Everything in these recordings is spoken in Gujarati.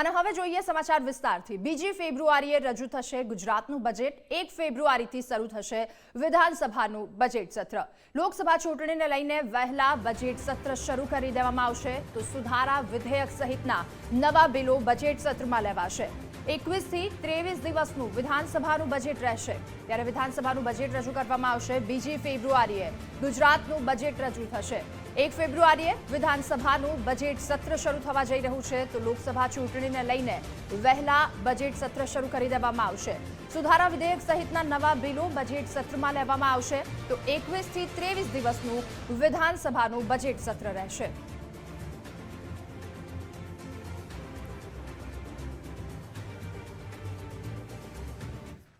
અને હવે જોઈએ સમાચાર વિસ્તારથી. બીજી ફેબ્રુઆરીએ રજૂ થશે ગુજરાતનું બજેટ. એક ફેબ્રુઆરીથી શરૂ થશે વિધાનસભાનું બજેટ સત્ર. લોકસભા ચૂંટણીને લઈને વહેલા બજેટ સત્ર શરૂ કરી દેવામાં આવશે. તો સુધારા વિધેયક સહિતના નવા બિલો બજેટ સત્રમાં લેવાશે. એકવીસથી ત્રેવીસ દિવસનું વિધાનસભાનું બજેટ રહેશે. ત્યારે વિધાનસભાનું બજેટ રજૂ કરવામાં આવશે. બીજી ફેબ્રુઆરીએ ગુજરાતનું બજેટ રજૂ થશે. એક ફેબ્રુઆરીએ વિધાનસભાનું બજેટ સત્ર શરૂ થવા જઈ રહ્યું છે, તો લોકસભા ચૂંટણીને લઈને વહેલા બજેટ સત્ર શરૂ કરી દેવામાં આવશે. સુધારા વિધેયક સહિતના નવા બિલો બજેટ સત્રમાં લેવામાં આવશે, તો એકવીસથી ત્રેવીસ દિવસનું વિધાનસભાનું બજેટ સત્ર રહેશે.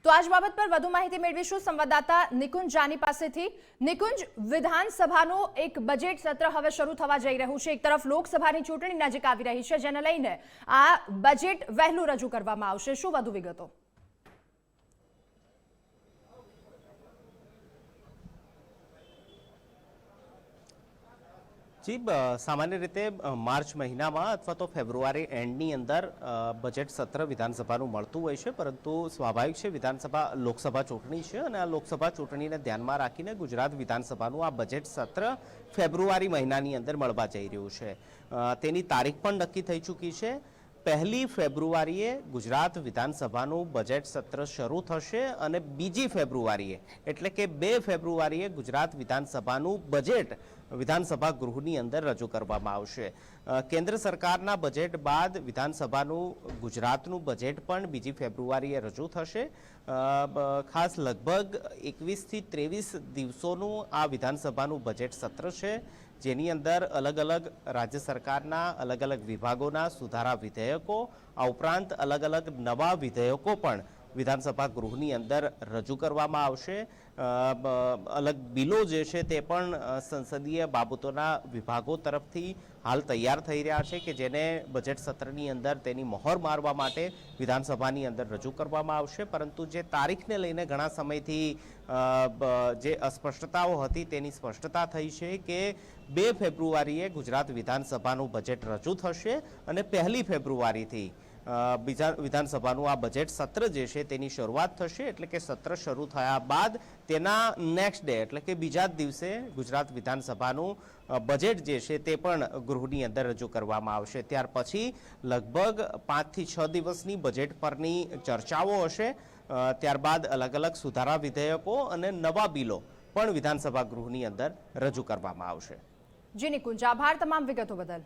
તો આજ બાબત પર વધુ માહિતી મેળવીશું. સંવાદદાતા નિકુંજ જાની પાસેથી. નિકુંજ, વિધાનસભાનું એક બજેટ સત્ર હવે શરૂ થવા જઈ રહ્યું છે. એક તરફ લોકસભાની ચૂંટણી નજીક આવી રહી છે, જેને લઈને આ બજેટ વહેલું રજૂ કરવામાં આવશે. શું વધુ વિગતો? જી સામાન્ય રીતે માર્ચ મહિનામાં અથવા તો ફેબ્રુઆરી એન્ડની અંદર બજેટ સત્ર વિધાનસભાનું મળતું હોય છે. પરંતુ સ્વાભાવિક છે, વિધાનસભા, લોકસભા ચૂંટણી છે અને આ લોકસભા ચૂંટણીને ધ્યાનમાં રાખીને ગુજરાત વિધાનસભાનું આ બજેટ સત્ર ફેબ્રુઆરી મહિનાની અંદર મળવા જઈ રહ્યું છે. તેની તારીખ પણ નક્કી થઈ ચૂકી છે. પહેલી ફેબ્રુઆરીએ ગુજરાત વિધાનસભાનું બજેટ સત્ર શરૂ થશે અને બીજી ફેબ્રુઆરીએ, એટલે કે બે ફેબ્રુઆરીએ ગુજરાત વિધાનસભાનું બજેટ વિધાનસભા ગૃહની અંદર રજૂ કરવામાં આવશે. કેન્દ્ર સરકારના બજેટ બાદ વિધાનસભાનું, ગુજરાતનું બજેટ પણ બીજી ફેબ્રુઆરીએ રજૂ થશે. ખાસ લગભગ એકવીસથી ત્રેવીસ દિવસોનું આ વિધાનસભાનું બજેટ સત્ર છે, જેની અંદર અલગ અલગ રાજ્ય સરકારના અલગ અલગ વિભાગોના સુધારા વિધેયકો, આ ઉપરાંત અલગ અલગ નવા વિધેયકો પણ વિધાનસભા ગૃહની અંદર રજૂ કરવામાં આવશે. અલગ બિલો જે છે તે પણ સંસદીય બાબતોના વિભાગો તરફથી હાલ તૈયાર થઈ રહ્યા છે કે જેને બજેટ સત્રની અંદર તેની મહોર મારવા માટે વિધાનસભાની અંદર રજૂ કરવામાં આવશે. પરંતુ જે તારીખને લઈને ઘણા સમયથી જે અસ્પષ્ટતાઓ હતી તેની સ્પષ્ટતા થઈ છે કે બે ફેબ્રુઆરીએ ગુજરાત વિધાનસભાનું બજેટ રજૂ થશે અને પહેલી ફેબ્રુઆરીથી બીજા વિધાનસભાનું આ બજેટ સત્ર જે છે તેની શરૂઆત થશે, એટલે કે સત્ર શરૂ થયા બાદ તેના નેક્સ્ટ ડે એટલે કે બીજા જ દિવસે ગુજરાત વિધાનસભાનું બજેટ જે છે તે પણ ગૃહની અંદર રજૂ કરવામાં આવશે. ત્યાર પછી લગભગ પાંચથી છ દિવસની બજેટ પરની ચર્ચાઓ હશે. ત્યારબાદ અલગ અલગ સુધારા વિધેયકો અને નવા બિલો પણ વિધાનસભા ગૃહની અંદર રજૂ કરવામાં આવશે. જી નિકુંજ આભાર તમામ વિગતો બદલ.